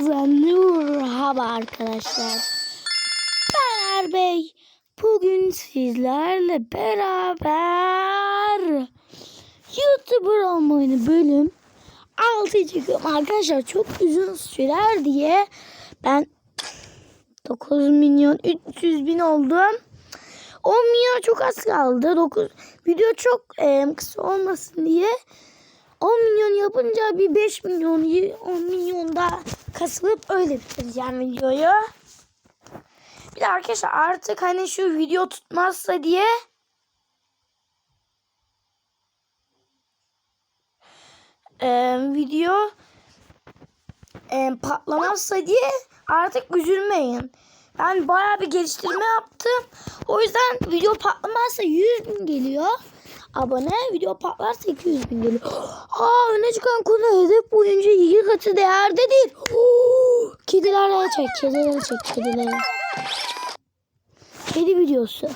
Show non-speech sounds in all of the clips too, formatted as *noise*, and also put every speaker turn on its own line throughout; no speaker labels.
Merhaba arkadaşlar. Ben Erbey. Bugün sizlerle beraber YouTuber olmayı bölüm 6 çekiyorum. Arkadaşlar çok uzun sürer diye ben 9 milyon 300 bin oldum. 10 milyon çok az kaldı. 9 video çok e, kısa olmasın diye 10 milyon yapınca bir 5 milyon 10 milyon daha kasılıp öyle bitireceğim videoyu. Bir de arkadaşlar artık hani şu video tutmazsa diye e, video e, patlamazsa diye artık üzülmeyin. Ben bayağı bir geliştirme yaptım. O yüzden video patlamazsa 100 bin geliyor. Abone video patlarsa 200 bin geliyor. Aa öne çıkan konu hedef boyunca iki katı değerdedir. Oo, kedilerle çek, kedileri çek, kedileri. Kedi videosu.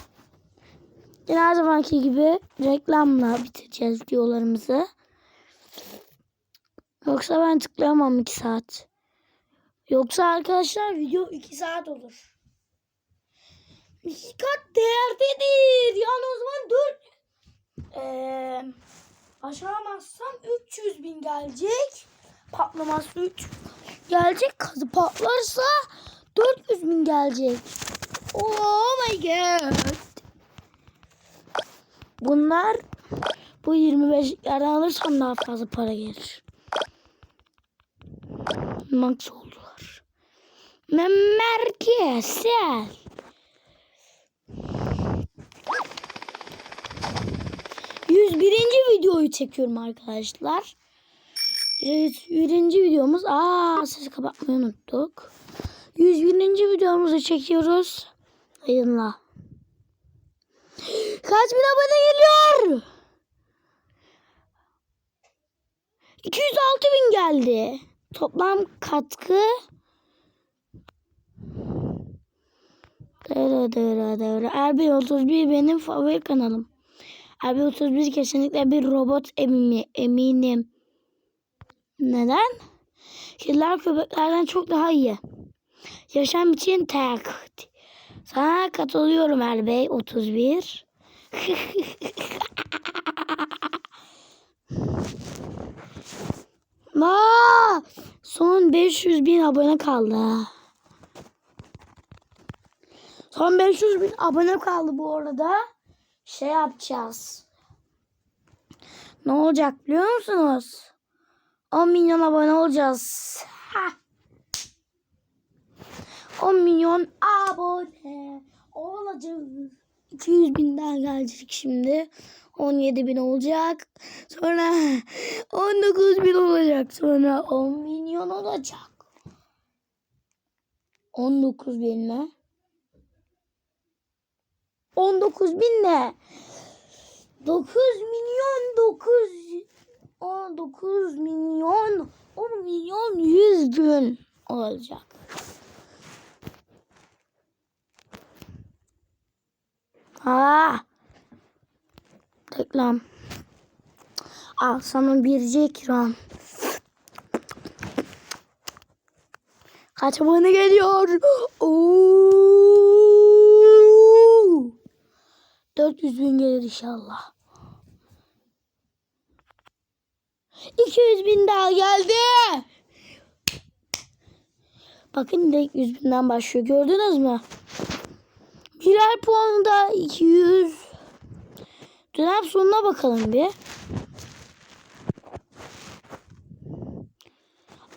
Yine her zamanki gibi reklamla bitireceğiz videolarımızı. Yoksa ben tıklayamam 2 saat. Yoksa arkadaşlar video 2 saat olur. 2 kat değerdedir. Yani o zaman 4 ee, aşamazsam 300 bin gelecek. Patlamaz 3 gelecek. Kazı patlarsa 400 bin gelecek. Oh my god. Bunlar bu 25'lerden alırsam daha fazla para gelir. Max oldular. Merkezsel. Birinci videoyu çekiyorum arkadaşlar. Birinci videomuz. Aa sesi kapatmayı unuttuk. Yüz birinci videomuzu çekiyoruz. Yayınla. Kaç bin abone geliyor? 206 bin geldi. Toplam katkı Dara dara dara. Erbey 31 benim favori kanalım. Erbey 31 kesinlikle bir robot emimi, eminim. Neden? Kediler köpeklerden çok daha iyi. Yaşam için tek. Sana katılıyorum Erbey 31. *laughs* Aa, son 500 bin abone kaldı. Son 500 bin abone kaldı bu arada. Şey yapacağız. Ne olacak biliyor musunuz? 10 milyon abone olacağız. Ha. 10 milyon abone olacağız. 200 binden gelecek şimdi. 17 bin olacak. Sonra 19 bin olacak. Sonra 10 milyon olacak. 19 bin ne? 19 bin ne? 9 milyon 9 19 milyon 10 milyon 100 bin olacak. Aa. Reklam. Al sana bir ekran. Kaç abone geliyor? Oo! 400 bin gelir inşallah. 200 bin daha geldi. Bakın direkt 100 binden başlıyor. Gördünüz mü? Birer puanı da 200. Dönem sonuna bakalım bir.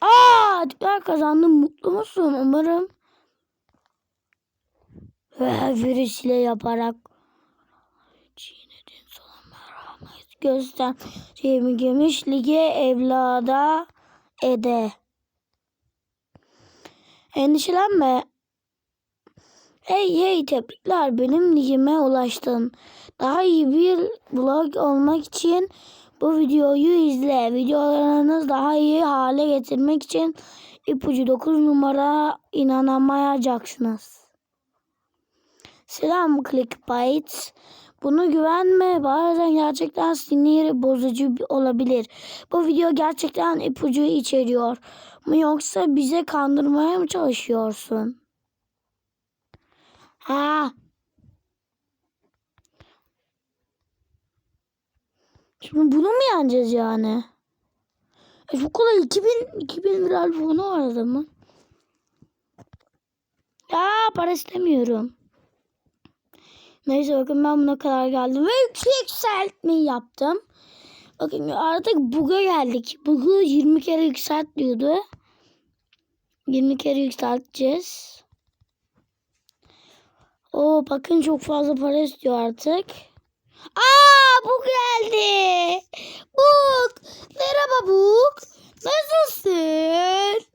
Aa, ben kazandım. Mutlu musun? Umarım. Ve virüsle yaparak çiğnedin sana merhamet göster. Şeyimi gemiş lige evlada ede. Endişelenme. Hey hey tebrikler benim ligime ulaştın. Daha iyi bir blog olmak için bu videoyu izle. Videolarınız daha iyi hale getirmek için ipucu 9 numara inanamayacaksınız. Selam Clickbait. Bunu güvenme. Bazen gerçekten sinir bozucu olabilir. Bu video gerçekten ipucu içeriyor. Mu yoksa bize kandırmaya mı çalışıyorsun? Ha. Şimdi bunu mu yeneceğiz yani? E çok kolay 2000 2000 lira bunu var adamın. Ya para istemiyorum. Neyse bakın ben buna kadar geldim ve yükseltmeyi yaptım. Bakın artık bug'a geldik. Bug'u 20 kere yükselt diyordu. 20 kere yükselteceğiz. Oo bakın çok fazla para istiyor artık. Aa bu geldi. Buk. Merhaba Buk. Nasılsın?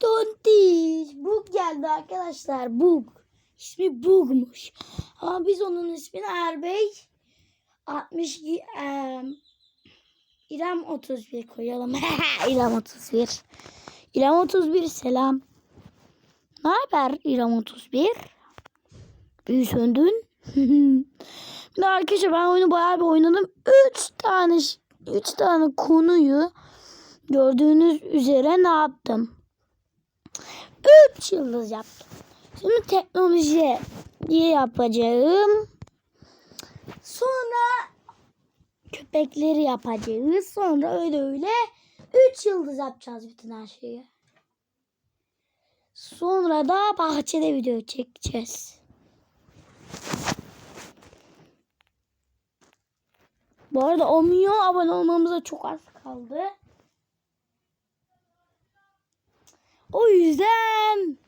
Tontiş. Buk geldi arkadaşlar. Buk. İsmi Bug'muş. Ama biz onun ismini Erbey 60 em, İrem 31 koyalım. *laughs* İrem 31. İrem 31 selam. Ne haber İrem 31? Büyü söndün. Arkadaşlar ben oyunu bayağı bir oynadım. 3 tane 3 tane konuyu gördüğünüz üzere ne yaptım? 3 yıldız yaptım. Şimdi teknoloji diye yapacağım. Sonra köpekleri yapacağız. Sonra öyle öyle 3 yıldız yapacağız bütün her şeyi. Sonra da bahçede video çekeceğiz. Bu arada 10 milyon abone olmamıza çok az kaldı. O yüzden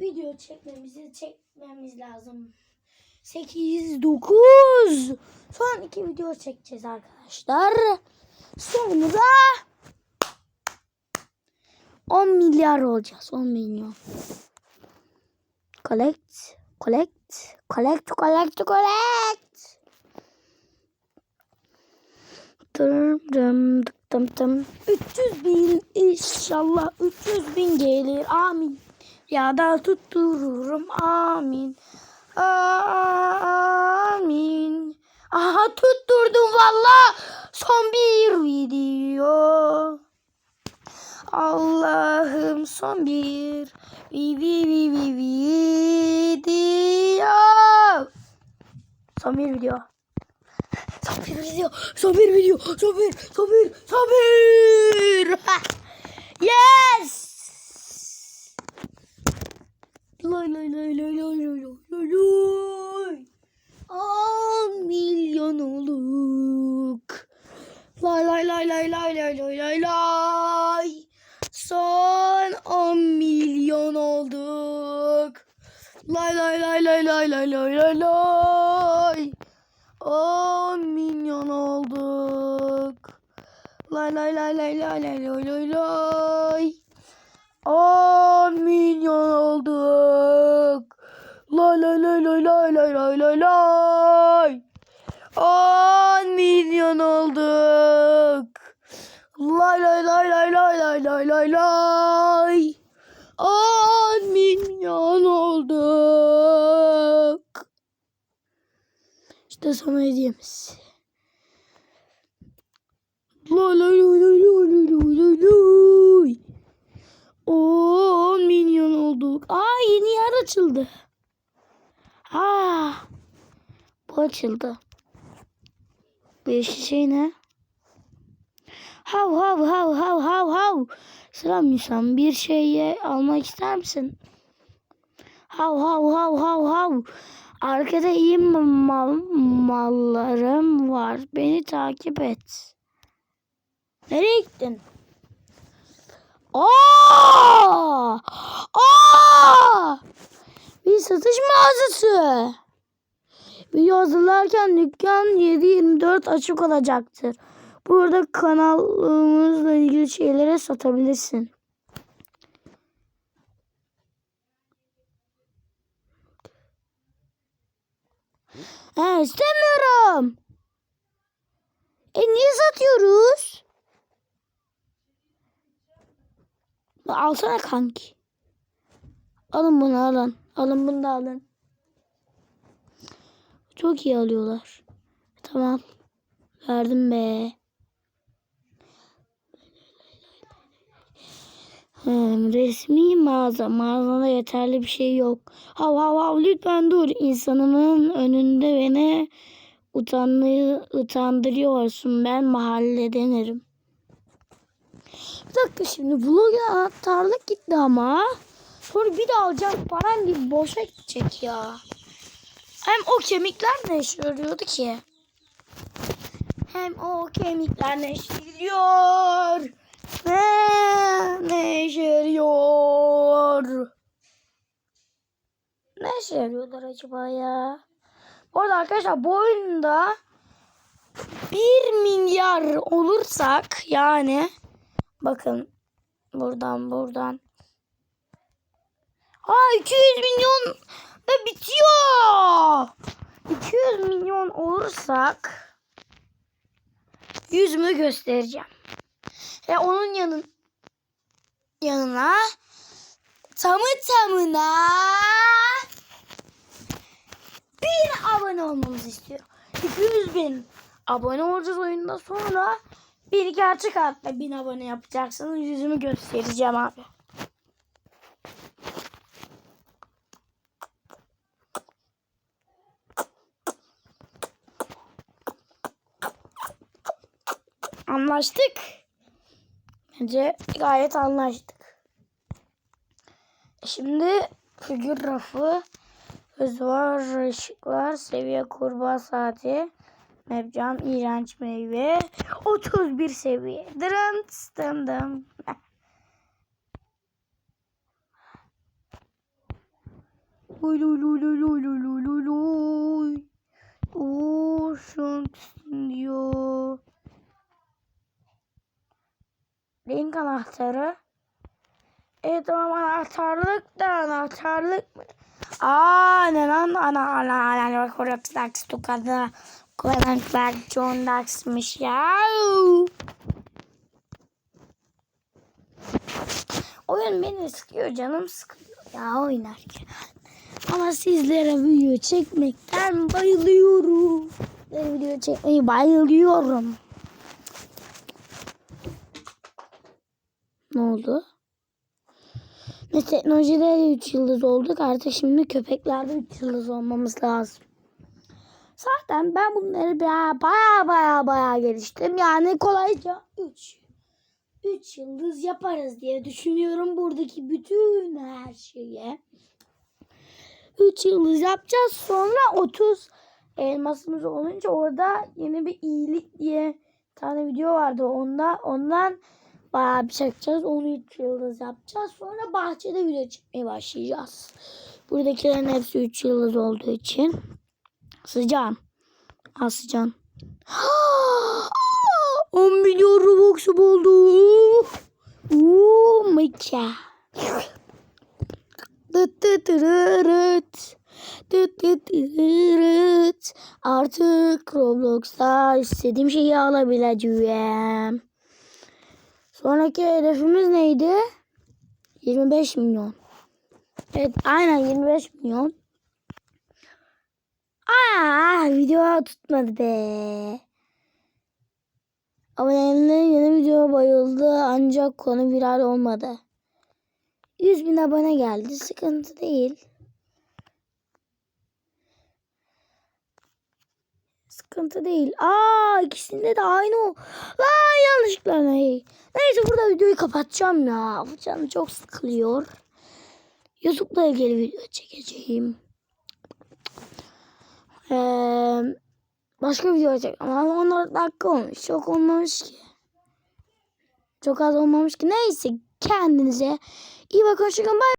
video çekmemizi çekmemiz lazım. 8 9 son iki video çekeceğiz arkadaşlar. Sonra 10 milyar olacağız. 10 milyon. Collect, collect, collect, collect, collect. Dım dım dım dım. 300 bin inşallah 300 bin gelir amin. Ya da tuttururum amin. Amin. Aha tutturdum valla. Son bir video. Allah'ım son bir vi vi vi vi video. Son bir video. Son bir video. Son bir video. Son bir. Son bir. Son bir. *laughs* yes. Lay lay lay lay lay lay lay lay. 10 milyon olduk. Lay lay lay lay lay lay lay lay lay. Son 10 milyon olduk. Lay lay lay lay lay lay lay lay lay. 10 milyon olduk. Lay lay lay lay lay lay lay lay lay. 10 milyon olduk. Lay lay lay lay lay lay lay lay lay. 10 milyon olduk. Lay lay lay lay lay lay lay lay lay. 10 milyon olduk. İşte sana hediyemiz. Lay lay lay lay lay lay lay lay 10 milyon olduk. Aa yeni yer açıldı. Aa bu açıldı. Bu yeşil şey ne? Hav hav hav hav hav hav. Selam insan bir şey almak ister misin? Hav hav hav hav hav. Arkada iyi mal, mallarım var. Beni takip et. Nereye gittin? Aa! Aa! Bir satış mağazası. Video hazırlarken dükkan 7-24 açık olacaktır. Burada kanalımızla ilgili şeyleri satabilirsin. He, istemiyorum. E niye satıyoruz? Alsana kanki. Alın bunu alın. Alın bunu da alın. Çok iyi alıyorlar. Tamam. Verdim be. Hmm, resmi mağaza. Mağazada yeterli bir şey yok. Hav hav hav lütfen dur. İnsanımın önünde beni utanmayı, utandırıyorsun. Ben mahalle denerim. Bir dakika şimdi vlog'a anahtarlık gitti ama. Sonra bir daha alacağım param gibi boşa gidecek ya. Hem o kemikler ne işe yarıyordu ki? Hem o kemikler ne işe yarıyor? Ne, ne işe yarıyor? Ne işe yarıyorlar acaba ya? Bu arada arkadaşlar bu oyunda 1 milyar olursak yani bakın buradan buradan Ha 200 milyon da bitiyor. 200 milyon olursak yüzümü göstereceğim. Ve onun yanın yanına tamı tamına bin abone olmamızı istiyor. 200 bin abone olacağız oyunda sonra bir gerçek hayatta bin abone yapacaksınız. Yüzümü göstereceğim abi. Anlaştık. Bence gayet anlaştık. Şimdi figür rafı, hız var, ışık var, seviye kurbağa saati, mevcam, iğrenç meyve, 31 seviye. Dırın dım dım. Oy. Oo, şunksın diyor. Renk anahtarı. Evet tamam anahtarlık da anahtarlık mı? Aa ne lan ana ana ana bak orada Dax tukada Koyanklar John Dax'mış ya. Oyun beni sıkıyor canım sıkıyor ya oynarken. Ama sizlere video çekmekten bayılıyorum. Sizlere video çekmeyi bayılıyorum. Ne oldu? Biz teknolojide de 3 yıldız olduk. Artık şimdi köpeklerde 3 yıldız olmamız lazım. Zaten ben bunları baya baya baya baya geliştim. Yani kolayca 3 3 yıldız yaparız diye düşünüyorum buradaki bütün her şeye. 3 yıldız yapacağız. Sonra 30 elmasımız olunca orada yeni bir iyilik diye tane video vardı. Onda ondan bayağı bir çekeceğiz. 13 yıldız yapacağız. Sonra bahçede video çekmeye başlayacağız. Buradakilerin hepsi 3 yıldız olduğu için. Sıcan. Al sıcan. 10 *gasps* milyon dırırıt. Dıt dıt dırırıt. Artık Roblox'ta istediğim şeyi alabileceğim. Sonraki hedefimiz neydi? 25 milyon. Evet aynen 25 milyon. Aa video tutmadı be. Abonelerin yeni video bayıldı ancak konu viral olmadı. 100 bin abone geldi sıkıntı değil. Sıkıntı değil. Aa ikisinde de aynı o. Lan yanlışlıkla ne? Neyse burada videoyu kapatacağım ya. Canım çok sıkılıyor. YouTube'la ilgili video çekeceğim. Ee, başka video çek. Ama 14 dakika olmuş. Çok olmamış ki. Çok az olmamış ki. Neyse kendinize iyi bakın. Hoşçakalın. Bye.